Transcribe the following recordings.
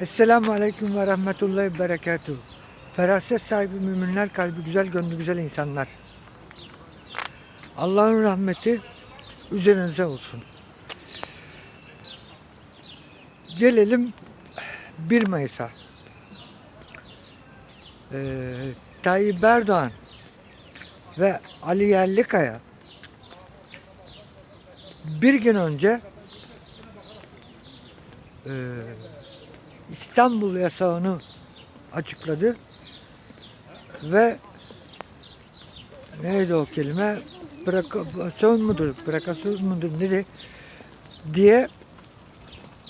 Esselamu Aleyküm ve Rahmetullahi ve Berekatuhu. Feraset sahibi müminler kalbi güzel gönlü güzel insanlar. Allah'ın rahmeti üzerinize olsun. Gelelim 1 Mayıs'a. Ee, Tayyip Erdoğan ve Ali Yerlikaya bir gün önce e, İstanbul yasağını açıkladı ve neydi o kelime? Bırakasyon mudur, bırakasyon mudur nedir diye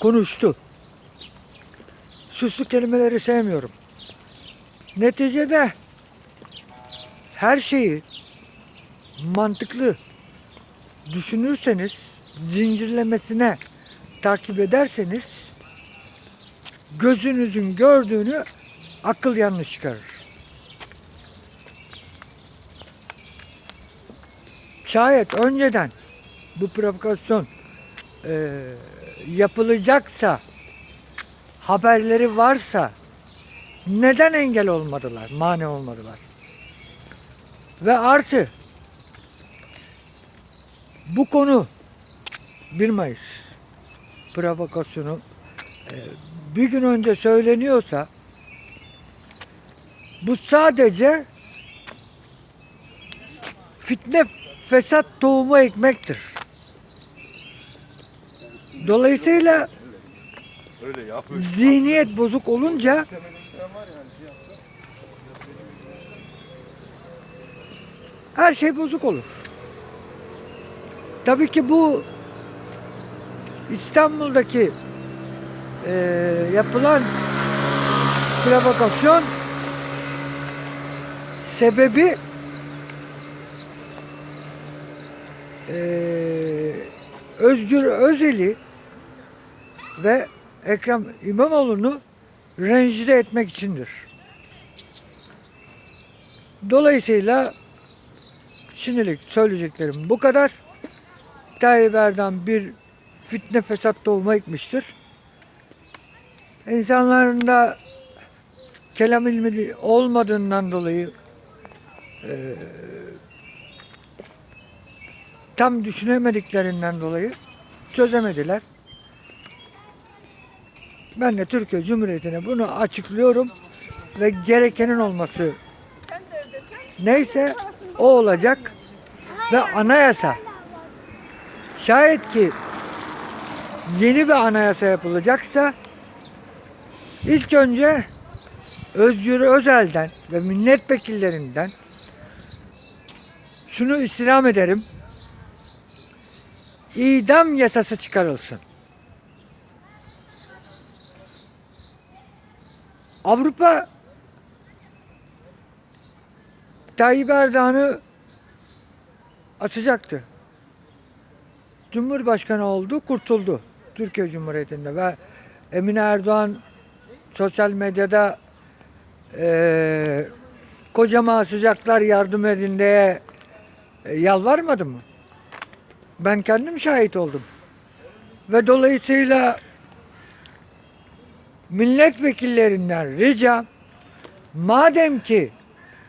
konuştu. Süslü kelimeleri sevmiyorum. Neticede her şeyi mantıklı düşünürseniz, zincirlemesine takip ederseniz gözünüzün gördüğünü akıl yanlış çıkarır. Şayet önceden bu provokasyon eee, yapılacaksa haberleri varsa neden engel olmadılar, mani olmadılar? Ve artı bu konu 1 Mayıs provokasyonu e, bir gün önce söyleniyorsa bu sadece fitne fesat tohumu ekmektir. Dolayısıyla zihniyet bozuk olunca her şey bozuk olur. Tabii ki bu İstanbul'daki eee, yapılan provokasyon sebebi eee, Özgür Özel'i ve Ekrem İmamoğlu'nu rencide etmek içindir. Dolayısıyla şimdilik söyleyeceklerim bu kadar. Tayyip Erdoğan bir fitne fesat tohumu ekmiştir. İnsanların da kelam ilmi olmadığından dolayı eee, tam düşünemediklerinden dolayı çözemediler. Ben de Türkiye Cumhuriyeti'ne bunu açıklıyorum ve gerekenin olması neyse o olacak ve anayasa şayet ki yeni bir anayasa yapılacaksa ilk önce Özgür Özel'den ve milletvekillerinden şunu istirham ederim. İdam yasası çıkarılsın. Avrupa Tayyip Erdoğan'ı atacaktı. Cumhurbaşkanı oldu, kurtuldu Türkiye Cumhuriyeti'nde ve Emine Erdoğan sosyal medyada eee kocama sıcaklar yardım edin diye e, yalvarmadı mı? Ben kendim şahit oldum. Ve dolayısıyla milletvekillerinden ricam madem ki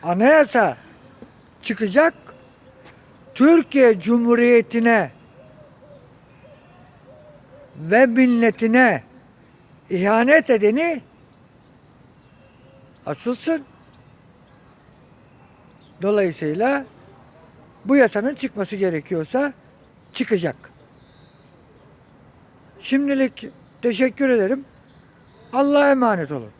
anayasa çıkacak Türkiye Cumhuriyeti'ne ve milletine ihanet edeni asılsın. Dolayısıyla bu yasanın çıkması gerekiyorsa çıkacak. Şimdilik teşekkür ederim. Allah'a emanet olun.